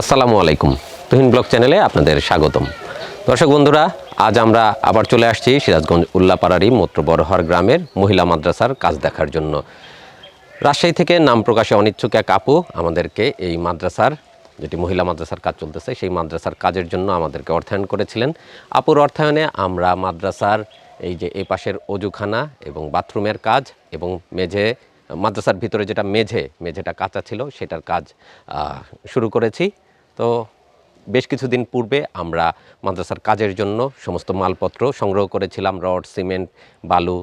আসসালামু আলাইকুম। তুহিন ব্লগ চ্যানেলে আপনাদের স্বাগতম। দর্শক বন্ধুরা, আজ আমরা আবার চলে আসছি সিরাজগঞ্জ উল্লাপাড়ারি মত্র বড়হর গ্রামের মহিলা মাদ্রাসার কাজ দেখার জন্য। রাজশাহী থেকে নাম প্রকাশে অনিচ্ছুক এক আপু আমাদেরকে এই মাদ্রাসার যেটি মহিলা মাদ্রাসার কাজ চলতেছে, সেই মাদ্রাসার কাজের জন্য আমাদেরকে অর্থায়ন করেছিলেন। আপুর অর্থায়নে আমরা মাদ্রাসার এই যে এ পাশের অজুখানা এবং বাথরুমের কাজ এবং মেঝে মাদ্রাসার ভিতরে যেটা মেঝে, মেঝেটা কাঁচা ছিল, সেটার কাজ শুরু করেছি। তো বেশ কিছুদিন পূর্বে আমরা মাদ্রাসার কাজের জন্য সমস্ত মালপত্র সংগ্রহ করেছিলাম, রড, সিমেন্ট, বালু,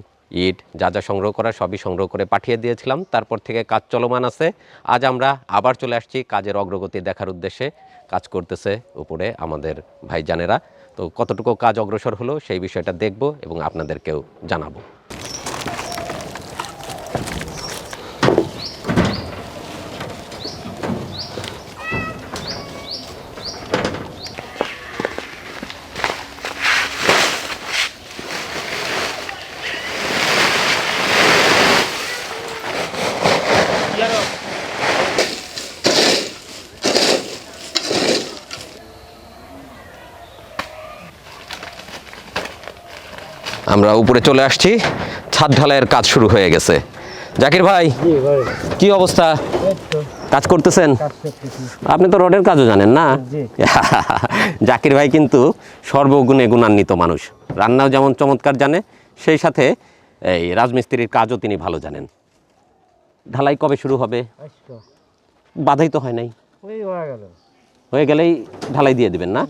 ইট, যা যা সংগ্রহ করা সবই সংগ্রহ করে পাঠিয়ে দিয়েছিলাম। তারপর থেকে কাজ চলমান আছে। আজ আমরা আবার চলে আসছি কাজের অগ্রগতি দেখার উদ্দেশ্যে। কাজ করতেছে উপরে আমাদের ভাইজানেরা। তো কতটুকু কাজ অগ্রসর হলো সেই বিষয়টা দেখব এবং আপনাদেরকেও জানাব। আমরা উপরে চলে আসছি। ছাদ ঢালাইয়ের কাজ শুরু হয়ে গেছে। জাকির ভাই কি অবস্থা? কাজ করতেছেন? আপনি তো রডের কাজও জানেন না? জাকির ভাই কিন্তু সর্বগুণে গুণান্বিত মানুষ। রান্নাও যেমন চমৎকার জানে সেই সাথে এই রাজমিস্ত্রির কাজও তিনি ভালো জানেন। ঢালাই কবে শুরু হবে? বাধাই তো হয় নাই। হয়ে গেলেই ঢালাই দিয়ে দিবেন না?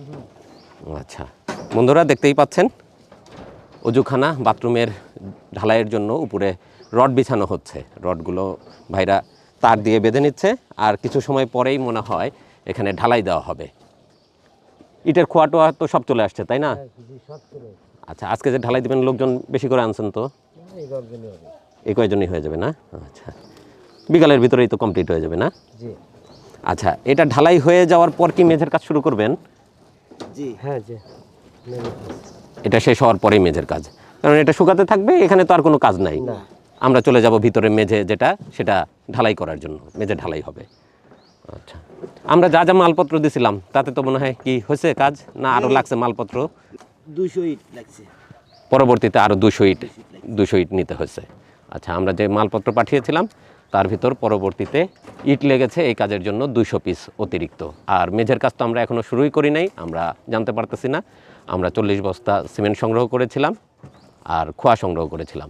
আচ্ছা। বন্ধুরা দেখতেই পাচ্ছেন অজুখানা বাথরুমের ঢালাইয়ের জন্য উপরে রড বিছানো হচ্ছে। রডগুলো ভাইরা তার দিয়ে বেঁধে নিচ্ছে আর কিছু সময় পরেই মনে হয় এখানে ঢালাই দেওয়া হবে। ইটের খোয়া টোয়া তো সব চলে আসছে তাই না? আচ্ছা আজকে যে ঢালাই দিবেন লোকজন বেশি করে আনছেন তো? এই কয়জনই হয়ে যাবে না? আচ্ছা বিকালের ভিতরেই তো কমপ্লিট হয়ে যাবে না? আচ্ছা এটা ঢালাই হয়ে যাওয়ার পর কি মেঝের কাজ শুরু করবেন? জি। হ্যাঁ জি। এটা শেষ হওয়ার পরেই মেঝের কাজ। কারণ এটা শুকাতে থাকবে এখানে তো আর কোনো কাজ নাই। আমরা চলে যাব ভিতরে মেঝে যেটা সেটা ঢালাই করার জন্য। মেঝে ঢালাই হবে। আচ্ছা। আমরা যা যা মালপত্র দিছিলাম তাতে তো মনে হয় কি হয়েছে কাজ? না আরও লাগছে মালপত্র? দুশো ইট লাগছে। পরবর্তীতে আরও দুশো ইট দুশো ইট নিতে হয়েছে। আচ্ছা আমরা যে মালপত্র পাঠিয়েছিলাম তার ভিতর পরবর্তীতে ইট লেগেছে এই কাজের জন্য দুইশো পিস অতিরিক্ত। আর মেঝের কাজ তো আমরা এখনও শুরুই করি নাই আমরা জানতে পারতেছি না। আমরা চল্লিশ বস্তা সিমেন্ট সংগ্রহ করেছিলাম আর খোয়া সংগ্রহ করেছিলাম।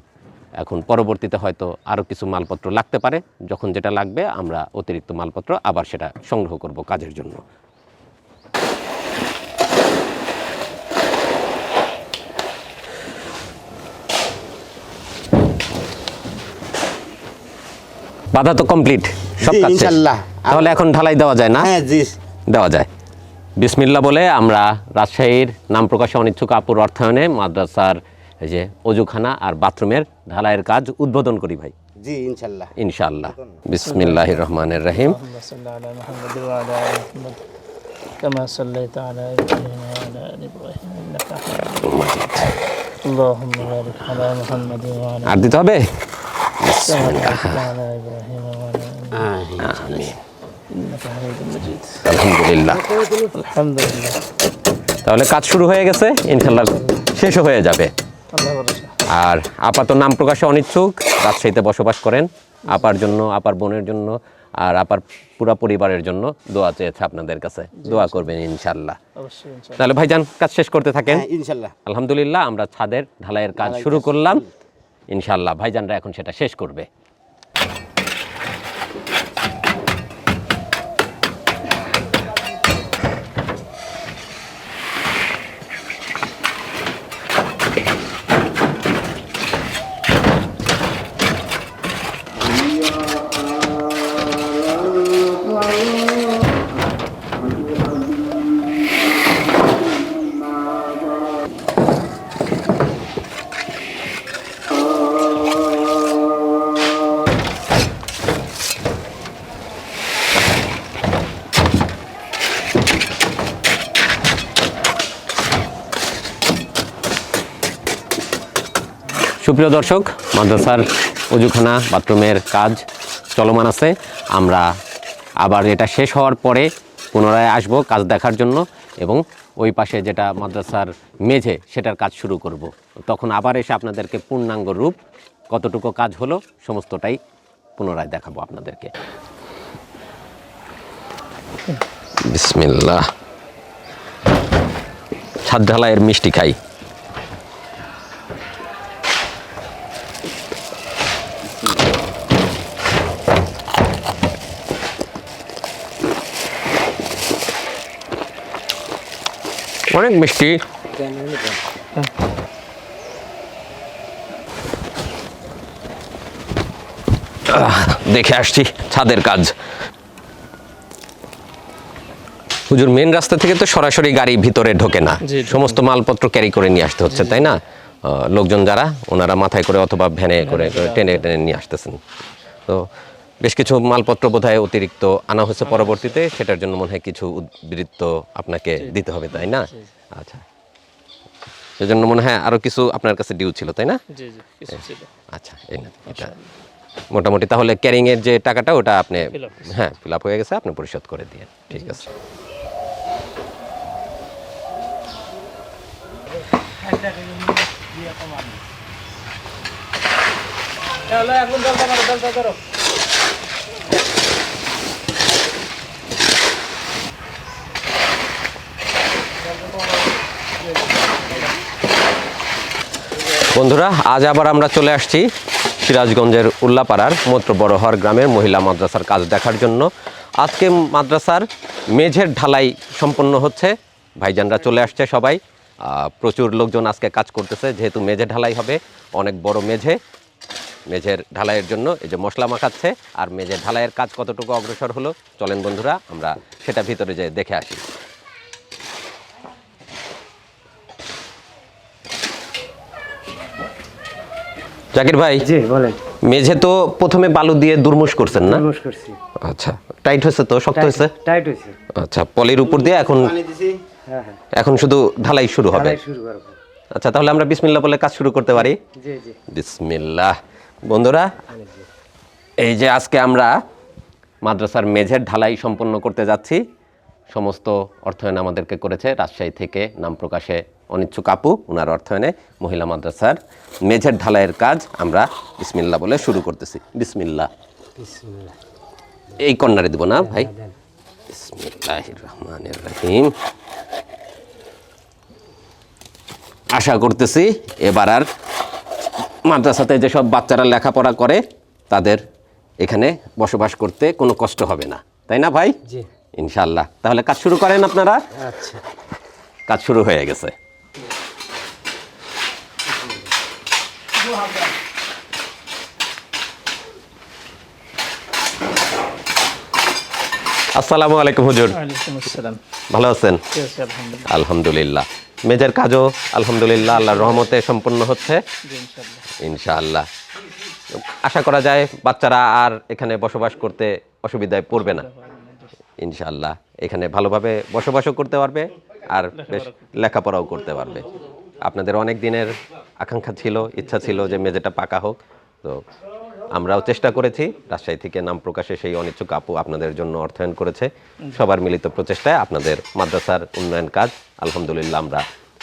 এখন পরবর্তীতে হয়তো আরও কিছু মালপত্র লাগতে পারে। যখন যেটা লাগবে আমরা অতিরিক্ত মালপত্র আবার সেটা সংগ্রহ করব কাজের জন্য। বাধা তো কমপ্লিট সব কাজ। তাহলে এখন ঢালাই দেওয়া যায় না? হ্যাঁ জি। দেওয়া যায়। বিসমিল্লা বলে আমরা রাজশাহীর নাম প্রকাশে অনিচ্ছুক আপুর অর্থায়নে মাদ্রাসার এই যে অজুখানা আর বাথরুমের ঢালাইয়ের কাজ উদ্বোধন করি ভাই জি ইনশাল্লাহ ইনশাআল্লাহ বিসমিল্লাহ রহমানের রহিম اللهم صل على محمد وعلى ال محمد كما صليت على ابراهيم وعلى ال ابراهيم انك حميد مجيد اللهم بارك على محمد وعلى আর দিতে হবে كما باركت على ابراهيم وعلى ال আমিন انك আলহামদুলিল্লাহ। তাহলে কাজ শুরু হয়ে গেছে ইনশাল্লাহ শেষও হয়ে যাবে। আর আপাত নাম প্রকাশে অনিচ্ছুক রাজশাহীতে বসবাস করেন। আপার জন্য আপার বোনের জন্য আর আপার পুরা পরিবারের জন্য দোয়া চেয়েছে আপনাদের কাছে। দোয়া করবেন ইনশাল্লাহ তাহলে ভাইজান কাজ শেষ করতে থাকেন? হ্যাঁ, ইনশাল্লাহ আলহামদুলিল্লাহ আমরা ছাদের ঢালাইয়ের কাজ শুরু করলাম। ইনশাল্লাহ ভাইজানরা এখন সেটা শেষ করবে। সুপ্রিয় দর্শক, মাদ্রাসার অজুখানা বাথরুমের কাজ চলমান আছে। আমরা আবার এটা শেষ হওয়ার পরে পুনরায় আসব কাজ দেখার জন্য এবং ওই পাশে যেটা মাদ্রাসার মেঝে সেটার কাজ শুরু করব। তখন আবার এসে আপনাদেরকে পূর্ণাঙ্গ রূপ, কতটুকু কাজ হলো সমস্তটাই পুনরায় দেখাবো আপনাদেরকে। বিসমিল্লাহ। ছাদ ঢালাইয়ের মিষ্টি খাই। অনেক মিষ্টি। দেখে আসছি ছাদের কাজ। হুজুর মেন রাস্তা থেকে তো সরাসরি গাড়ি ভিতরে ঢোকে না। সমস্ত মালপত্র ক্যারি করে নিয়ে আসতে হচ্ছে তাই না? আহ, লোকজন যারা ওনারা মাথায় করে অথবা ভ্যানে করে করে টেনে টেনে নিয়ে আসতেছেন। তো বেশ কিছু মালপত্র বোধহয় অতিরিক্ত আনা হয়েছে পরবর্তীতে। সেটার জন্য মনে হয় কিছু উদ্বৃত্ত আপনাকে দিতে হবে তাই না? আচ্ছা। সেজন্য মনে হয় আরও কিছু আপনার কাছে ডিউ ছিল তাই না? আচ্ছা এই না এটা মোটামুটি তাহলে ক্যারিং এর যে টাকাটা ওটা আপনি। হ্যাঁ ফিল আপ হয়ে গেছে আপনি পরিশোধ করে দিয়ে ঠিক আছে। এখন বন্ধুরা, আজ আবার আমরা চলে আসছি সিরাজগঞ্জের উল্লাপাড়ার মত্র বড়হর গ্রামের মহিলা মাদ্রাসার কাজ দেখার জন্য। আজকে মাদ্রাসার মেঝের ঢালাই সম্পন্ন হচ্ছে। ভাইজানরা চলে আসছে সবাই। প্রচুর লোকজন আজকে কাজ করতেছে, যেহেতু মেঝে ঢালাই হবে, অনেক বড় মেঝে। মেঝের ঢালাইয়ের জন্য এই যে মশলা মাখাচ্ছে, আর মেঝের ঢালাইয়ের কাজ কতটুকু অগ্রসর হলো, চলেন বন্ধুরা, আমরা সেটা ভিতরে যেয়ে দেখে আসি। জাকির ভাই জি বলেন। মেঝে তো প্রথমে বালু দিয়ে দুর্মুশ করছেন না? তরমুজ করছি। আচ্ছা টাইট হয়েছে তো? শক্ত হয়েছে? টাইট হয়েছে। আচ্ছা পলির উপর দিয়ে এখন পানি দিছি। হ্যাঁ হ্যাঁ। এখন শুধু ঢালাই শুরু হবে। ঢালাই শুরু করব। আচ্ছা তাহলে আমরা বিসমিল্লাহ বলে কাজ শুরু করতে পারি? জি জি। বিসমিল্লাহ। বন্ধুরা এই যে আজকে আমরা মাদ্রাসার মেঝের ঢালাই সম্পন্ন করতে যাচ্ছি। সমস্ত অর্থায়ন আমাদেরকে করেছে রাজশাহী থেকে নাম প্রকাশে অনিচ্ছুক আপু ওনার অর্থায়নে মহিলা মাদ্রাসার মেঝের ঢালাইয়ের কাজ আমরা বিসমিল্লাহ বলে শুরু করতেছি। বিসমিল্লাহ। এই কর্নারে দিব না ভাই। রহিম আশা করতেছি এবার আর মাদ্রাসাতে যেসব বাচ্চারা লেখাপড়া করে তাদের এখানে বসবাস করতে কোনো কষ্ট হবে না। তাই না ভাই? ইনশাল্লাহ তাহলে কাজ শুরু করেন আপনারা। আচ্ছা। কাজ শুরু হয়ে গেছে। আসসালামু আলাইকুম হুজুর। ভালো আছেন? আলহামদুলিল্লাহ। মেজের কাজও আলহামদুলিল্লাহ আল্লাহর রহমতে সম্পন্ন হচ্ছে। ইনশাআল্লাহ। আশা করা যায় বাচ্চারা আর এখানে বসবাস করতে অসুবিধায় পড়বে না। ইনশাআল্লাহ। এখানে ভালোভাবে বসবাসও করতে পারবে আর বেশ লেখাপড়াও করতে পারবে। আপনাদের অনেক দিনের আকাঙ্ক্ষা ছিল ইচ্ছা ছিল যে মেঝেটা পাকা হোক। তো আমরাও চেষ্টা করেছি। রাজশাহী থেকে নাম প্রকাশে সেই অনিচ্ছুক আপু আপনাদের জন্য অর্থায়ন করেছে। সবার মিলিত প্রচেষ্টায় আপনাদের মাদ্রাসার উন্নয়ন কাজ আলহামদুলিল্লাহ আমরা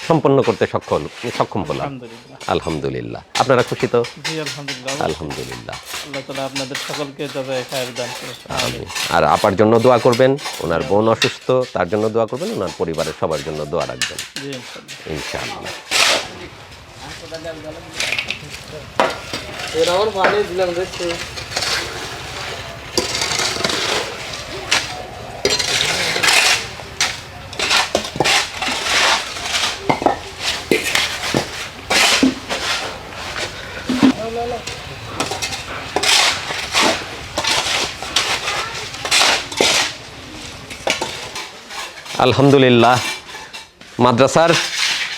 সম্পন্ন করতে সক্ষম সক্ষম হলাম। আলহামদুলিল্লাহ। আপনারা খুশি তো আলহামদুলিল্লাহ। আপনাদের সকলকে আর আপার জন্য দোয়া করবেন। ওনার বোন অসুস্থ তার জন্য দোয়া করবেন। ওনার পরিবারের সবার জন্য দোয়া রাখবেন। ইনশাআল্লাহ। এরকম দিলাম দেখছি। আলহামদুলিল্লাহ। মাদ্রাসার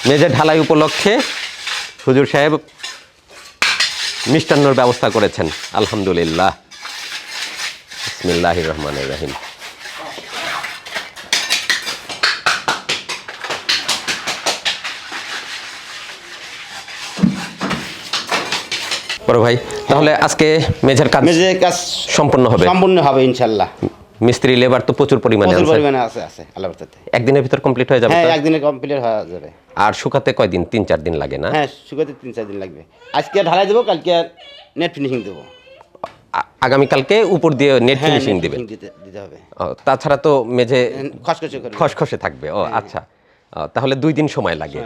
মেজে ঢালাই উপলক্ষে হুজুর সাহেব মিষ্টান্নর ব্যবস্থা করেছেন। আলহামদুলিল্লাহ। ইসমিল্লাহ রহমান রহিম। বড় ভাই তাহলে আজকে মেঝের কাজ মেঝের কাজ সম্পূর্ণ হবে। সম্পূর্ণ হবে ইনশাল্লাহ। মিস্ত্রি লেবার তো প্রচুর পরিমাণে প্রচুর পরিমাণে আছে আছে আল্লাহ বার্তাতে একদিনের ভিতর কমপ্লিট হয়ে যাবে হ্যাঁ? একদিনে কমপ্লিট হয়ে যাবে। আর শুকাতে কয়দিন? তিন চার দিন লাগে না? হ্যাঁ শুকাতে তিন চার দিন লাগবে। আজকে ঢালাই দেবো কালকে নেট ফিনিশিং দেবো। আগামীকালকে উপর দিয়ে নেট হ্যাঁ ফিনিশিং net দিবে। দিতে হবে। তাছাড়া তো মেঝে খসখসে করে খসখসে থাকবে। ও আচ্ছা। তাহলে দুই দিন সময় লাগে।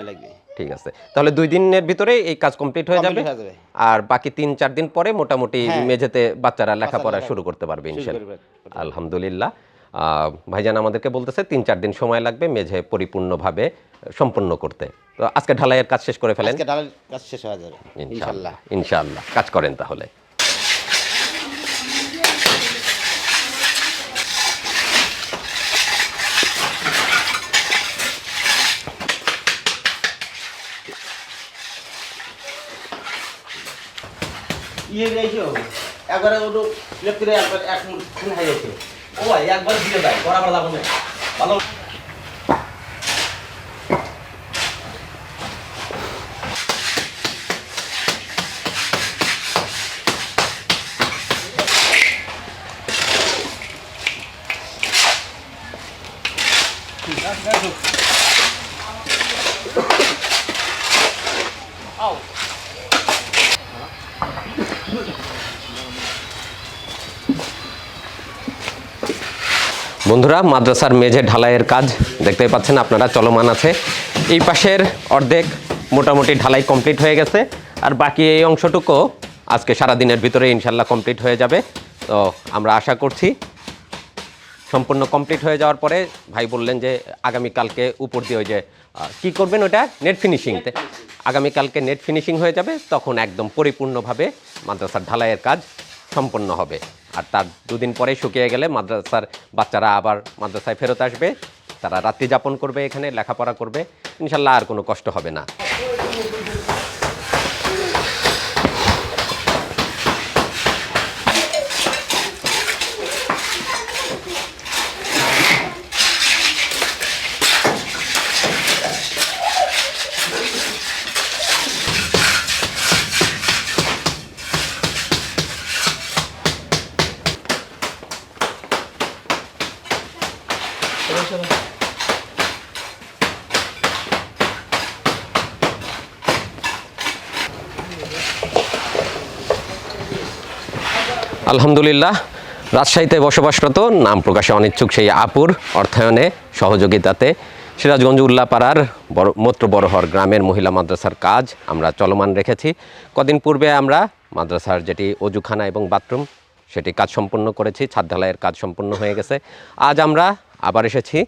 ঠিক আছে। তাহলে দুই দিনের ভিতরে এই কাজ কমপ্লিট হয়ে যাবে। হয়ে। আর বাকি তিন চার দিন পরে মোটামুটি হ্যাঁ। মেঝেতে বাচ্চারা লেখাপড়া শুরু করতে পারবে ইনশাল্লাহ। আলহামদুলিল্লাহ। আহ, ভাইজান আমাদেরকে বলতেছে তিন চার দিন সময় লাগবে মেঝে পরিপূর্ণভাবে সম্পূর্ণ করতে। তো আজকে ঢালাইয়ের কাজ শেষ করে ফেলেন? কাজ শেষ হয়ে যাবে। ইনশাল্লাহ কাজ করেন তাহলে। ইয়ে গেছো একবারে ওটু ইলেকট্রিক একবার এক মুখ খুন হয়ে গেছে ও ভাই, একবার দিয়ে দেয় বরাবর লাগবে ভালো বন্ধুরা, মাদ্রাসার মেঝে ঢালাইয়ের কাজ দেখতেই পাচ্ছেন আপনারা, চলমান আছে। এই পাশের অর্ধেক মোটামুটি ঢালাই কমপ্লিট হয়ে গেছে। আর বাকি এই অংশটুকু আজকে সারা দিনের ভিতরে ইনশাল্লাহ কমপ্লিট হয়ে যাবে। তো আমরা আশা করছি সম্পূর্ণ কমপ্লিট হয়ে যাওয়ার পরে ভাই বললেন যে আগামীকালকে উপর দিয়ে ওই যে কি করবেন ওটা? নেট ফিনিশিংতে আগামীকালকে নেট ফিনিশিং হয়ে যাবে, তখন একদম পরিপূর্ণভাবে মাদ্রাসার ঢালাইয়ের কাজ সম্পন্ন হবে। আর তার দুদিন পরে শুকিয়ে গেলে মাদ্রাসার বাচ্চারা আবার মাদ্রাসায় ফেরত আসবে। তারা রাত্রি যাপন করবে এখানে, লেখাপড়া করবে। ইনশাল্লাহ আর কোনো কষ্ট হবে না। আলহামদুলিল্লাহ, রাজশাহীতে বসবাসরত, নাম প্রকাশে অনিচ্ছুক সেই আপুর অর্থায়নে সহযোগিতাতে সিরাজগঞ্জ উল্লাপাড়ার বড় মত্র বড়হর গ্রামের মহিলা মাদ্রাসার কাজ আমরা চলমান রেখেছি। কদিন পূর্বে আমরা মাদ্রাসার যেটি অজুখানা এবং বাথরুম সেটি কাজ সম্পন্ন করেছি ছাদ ঢালাইয়ের কাজ সম্পন্ন হয়ে গেছে। আজ আমরা আবার এসেছি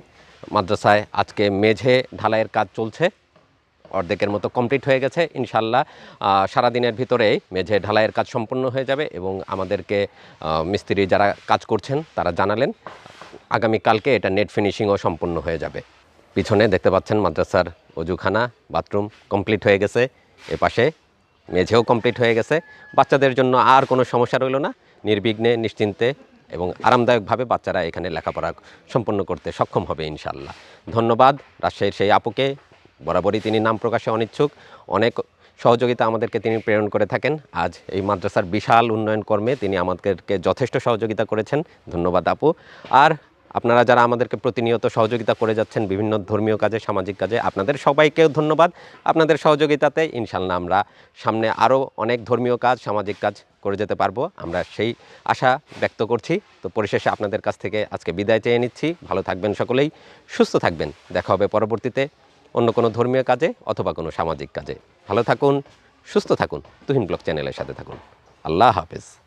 মাদ্রাসায়। আজকে মেঝে ঢালাইয়ের কাজ চলছে, অর্ধেকের মতো কমপ্লিট হয়ে গেছে। ইনশাল্লাহ সারাদিনের ভিতরেই মেঝে ঢালাইয়ের কাজ সম্পূর্ণ হয়ে যাবে এবং আমাদেরকে মিস্ত্রি যারা কাজ করছেন তারা জানালেন, আগামীকালকে এটা নেট ফিনিশিংও সম্পূর্ণ হয়ে যাবে। পিছনে দেখতে পাচ্ছেন মাদ্রাসার অজুখানা, বাথরুম কমপ্লিট হয়ে গেছে। এ পাশে মেঝেও কমপ্লিট হয়ে গেছে। বাচ্চাদের জন্য আর কোনো সমস্যা রইল না। নির্বিঘ্নে, নিশ্চিন্তে এবং আরামদায়কভাবে বাচ্চারা এখানে লেখাপড়া সম্পন্ন করতে সক্ষম হবে ইনশাল্লাহ ধন্যবাদ রাজশাহীর সেই আপুকে। বরাবরই তিনি নাম প্রকাশে অনিচ্ছুক। অনেক সহযোগিতা আমাদেরকে তিনি প্রেরণ করে থাকেন। আজ এই মাদ্রাসার বিশাল উন্নয়ন কর্মে তিনি আমাদেরকে যথেষ্ট সহযোগিতা করেছেন। ধন্যবাদ আপু। আর আপনারা যারা আমাদেরকে প্রতিনিয়ত সহযোগিতা করে যাচ্ছেন বিভিন্ন ধর্মীয় কাজে, সামাজিক কাজে, আপনাদের সবাইকেও ধন্যবাদ। আপনাদের সহযোগিতাতে ইনশাল্লাহ আমরা সামনে আরও অনেক ধর্মীয় কাজ, সামাজিক কাজ করে যেতে পারব। আমরা সেই আশা ব্যক্ত করছি। তো পরিশেষে আপনাদের কাছ থেকে আজকে বিদায় চেয়ে নিচ্ছি। ভালো থাকবেন সকলেই, সুস্থ থাকবেন। দেখা হবে পরবর্তীতে অন্য কোনো ধর্মীয় কাজে অথবা কোনো সামাজিক কাজে। ভালো থাকুন, সুস্থ থাকুন। তুহিন ব্লক চ্যানেলের সাথে থাকুন। আল্লাহ হাফেজ।